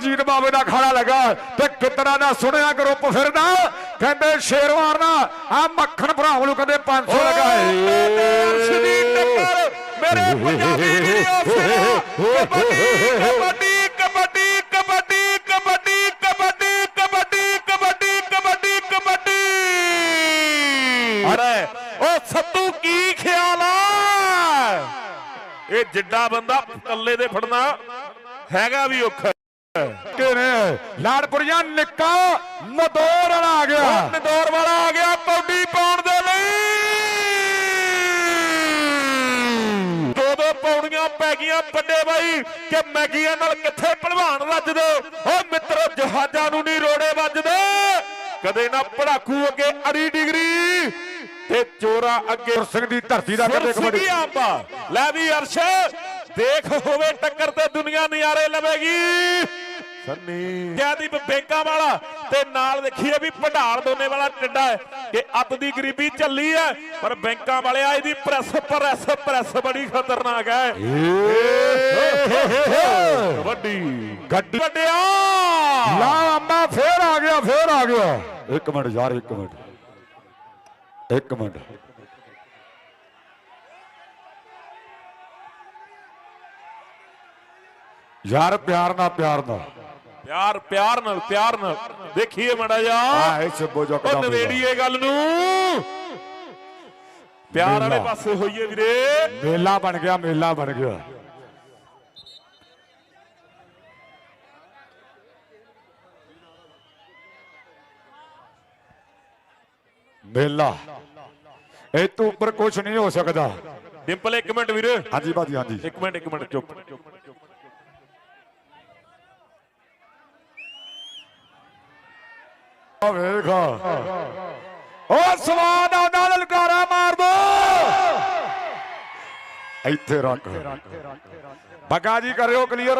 ਜੀਤ ਬਾਬੇ ਦਾ ਖਾੜਾ ਲੱਗਾ ਤੇ ਕਿਤਨਾ ਦਾ ਸੁਣਿਆ ਗਰੁੱਪ ਫਿਰਦਾ। ਕਹਿੰਦੇ ਸ਼ੇਰ ਮਾਰਨਾ ਆ ਮੱਖਣ ਭਰਾਵ ਨੂੰ ਕਹਿੰਦੇ 500 ਲਗਾ। ਅਰਸ਼ਦੀਪ ਟੱਕਰ ਮੇਰੇ ਪੰਜਾਬੀ ਵੀਰੋ ਕਬੱਡੀ ਕਬੱਡੀ ਕਬੱਡੀ ਕਬੱਡੀ ਕਬੱਡੀ ਕਬੱਡੀ ਕਬੱਡੀ ਕਬੱਡੀ ਕਬੱਡੀ ਕਬੱਡੀ। ਅਰੇ ਉਹ ਸੱਤੂ ਕੀ ਖਿਆਲ ਆ? ਇਹ ਜਿੱਡਾ ਬੰਦਾ ਕੱਲੇ ਦੇ ਫੜਨਾ ਹੈਗਾ ਵੀ ਔਖਾ। ਕਿ ਨੇ ਲਾੜਪੁਰੀਆ ਨਿੱਕਾ ਮਦੋਰ ਵਾਲਾ ਆ ਗਿਆ। ਨਦੌਰ ਵਾਲਾ ਆ ਗਿਆ ਪੌਡੀ ਪਾਉਣ ਦੇ ਲਈ। ਦੋ ਦੋ ਪੌੜੀਆਂ ਪੈ ਗਈਆਂ ਵੱਡੇ ਬਾਈ ਕਿ ਮੈਗੀਆਂ ਨਾਲ ਕਿੱਥੇ ਭਲਵਾਨ ਰੱਜਦੇ? ਓ ਮਿੱਤਰੋ ਜਹਾਜ਼ਾਂ ਨੂੰ ਨਹੀਂ ਰੋੜੇ ਵੱਜਦੇ। ਕਦੇ ਨਾ ਪੜਾਕੂ ਅੱਗੇ ਅੜੀ ਡਿਗਰੀ। ਤੇ ਚੋਰਾ ਅੱਗੇ ਸਿੰਘ ਦੀ ਧਰਤੀ ਦਾ ਕਹਿੰਦੇ ਕਬੱਡੀ ਲੈ ਵੀ ਅਰਸ਼ ਦੇਖ ਹੋਵੇ ਟੱਕਰ ਤੇ ਦੁਨੀਆ ਨਜ਼ਾਰੇ ਲਵੇਗੀ। ਸੰਨੀ। ਜੈਦੀਪ ਬੈਂਕਾਂ ਵਾਲਾ ਤੇ ਨਾਲ ਦੇਖੀਏ ਵੀ ਭੰਡਾਰ ਦੋਨੇ ਵਾਲਾ ਟਿੱਡਾ ਹੈ ਕਿ ਅੱਤ ਦੀ ਗਰੀਬੀ ਚੱਲੀ ਹੈ ਪਰ ਬੈਂਕਾਂ ਵਾਲੇ ਆ ਇਹਦੀ ਪ੍ਰੈਸ ਪ੍ਰੈਸ ਪ੍ਰੈਸ ਬੜੀ ਖਤਰਨਾਕ ਹੈ। ਵੱਡੀ ਗੱਡੀ। ਵੱਡਿਆ। ਲਾ ਅੰਮਾ ਫੇਰ ਆ ਗਿਆ ਫੇਰ ਆ ਗਿਆ। ਇੱਕ ਮਿੰਟ ਯਾਰ ਇੱਕ ਮਿੰਟ। ਇੱਕ ਮਿੰਟ। ਯਾਰ ਪਿਆਰ ਨਾਲ ਪਿਆਰ ਨਾਲ। ਪਿਆਰ ਪਿਆਰ ਨਾਲ ਪਿਆਰ ਨਾਲ। ਦੇਖੀਏ ਮੜਾ ਜਾ ਆ ਇਹ ਸਿੱਬੋ ਜੋ ਉਹ ਨਵੇੜੀਏ ਗੱਲ ਨੂੰ। ਪਿਆਰ ਵਾਲੇ। ਪਾਸੇ ਹੋਈਏ ਵੀਰੇ। ਮੇਲਾ ਬਣ ਗਿਆ ਮੇਲਾ ਬਣ ਗਿਆ। ਮੇਲਾ। ਇਹ ਤੋਂ ਉੱਪਰ ਕੁਝ ਨਹੀਂ ਹੋ ਸਕਦਾ। ਡਿੰਪਲ ਇੱਕ ਮਿੰਟ ਵੀਰੇ। ਹਾਂਜੀ ਬਾਜੀ ਹਾਂਜੀ। ਇੱਕ ਮਿੰਟ ਇੱਕ ਮਿੰਟ ਚੁੱਪ। ਆ ਵੇਖ ਓ ਸਵਾਦ ਆਉਂਦਾ ਲਲਕਾਰਾ ਮਾਰ ਦੋ। ਇੱਥੇ ਰੱਖ। ਬੱਗਾ ਜੀ ਕਰਿਓ ਕਲੀਅਰ।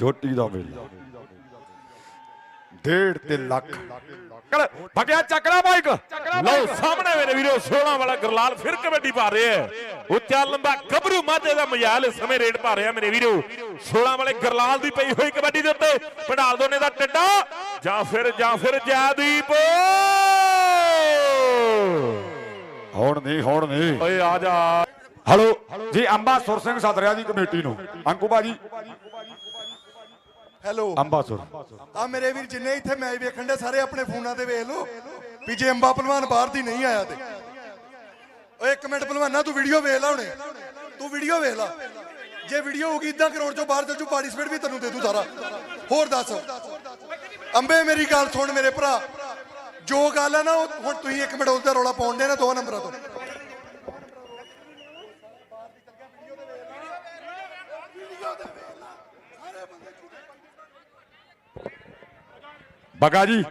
ਛੋਟੀ ਦਾ ਮੇਲਾ ਡੇਢ ਤੇ ਲੱਖ। ਕਰ ਭਗਿਆ ਚੱਕਰਾ ਮਾਈਕ ਲਓ ਸਾਹਮਣੇ ਮੇਰੇ ਵੀਰੋ 16 ਵਾਲਾ ਗਰਲਾਲ ਫਿਰ ਕਬੱਡੀ ਪਾ ਰਿਹਾ ਹੈ। ਉੱਚਾ ਲੰਬਾ ਗੱਭਰੂ ਮਾਝੇ ਦਾ ਮਜਾਲ ਇਸ ਸਮੇਂ ਰੇਡ ਪਾ ਰਿਹਾ ਮੇਰੇ ਵੀਰੋ। 16 ਵਾਲੇ ਗਰਲਾਲ ਦੀ ਪਈ ਹੋਈ ਕਬੱਡੀ ਦੇ ਉੱਤੇ ਪੰਡਾਲ ਦੋਨੇ ਦਾ ਟੱਡਾ। ਜਾਂ ਫਿਰ ਜਾਂ ਫਿਰ ਜੈਦੀਪ। ਹੁਣ ਨਹੀਂ ਹੁਣ ਨਹੀਂ। ਓਏ ਆ ਜਾ। ਹਲੋ ਜੀ ਅੰਬਾ ਸੁਰ ਸਿੰਘ ਸਦਰਿਆ ਦੀ ਕਮੇਟੀ ਨੂੰ। ਅੰਕੂ ਬਾਜੀ ਹੈਲੋ। ਅੰਬਾ ਸੁਰ। ਆ ਮੇਰੇ ਵੀਰ ਜਿੰਨੇ ਇੱਥੇ ਮੈਚ ਵੇਖਣ ਦੇ ਸਾਰੇ ਆਪਣੇ ਫੋਨਾਂ ਤੇ ਵੇਖ ਲਓ। ਵੀ ਜੇ ਅੰਬਾ ਪਹਿਲਵਾਨ ਬਾਹਰ ਦੀ ਨਹੀਂ ਆਇਆ ਤੇ। ਓਏ ਇੱਕ ਮਿੰਟ ਪਹਿਲਵਾਨਾ ਤੂੰ ਵੀਡੀਓ ਵੇਖ ਲਾ ਹੁਣੇ। ਤੂੰ ਵੀਡੀਓ ਵੇਖ ਲਾ। ਜੇ ਵੀਡੀਓ ਹੋਗੀ ਇਦਾਂ ਕਰੋੜ ਚੋਂ ਬਾਹਰ ਚੱਲ ਜੂ ਪਾਰਟਿਸਪੇਟ ਵੀ ਤੈਨੂੰ ਦੇ ਦੂ ਸਾਰਾ। ਹੋਰ ਦੱਸ। ਅੰਬੇ ਮੇਰੀ ਗੱਲ ਸੁਣ ਮੇਰੇ ਭਰਾ। ਜੋ ਗੱਲ ਆ ਨਾ ਉਹ ਹੁਣ ਤੁਸੀਂ ਇੱਕ ਮਿੰਟ ਉਹਦਾ ਰੌਲਾ ਪਾਉਣ ਦੇ ਨਾ ਦੋ ਨੰਬਰਾਂ ਤੋਂ। ਬੱਗਾ ਜੀ।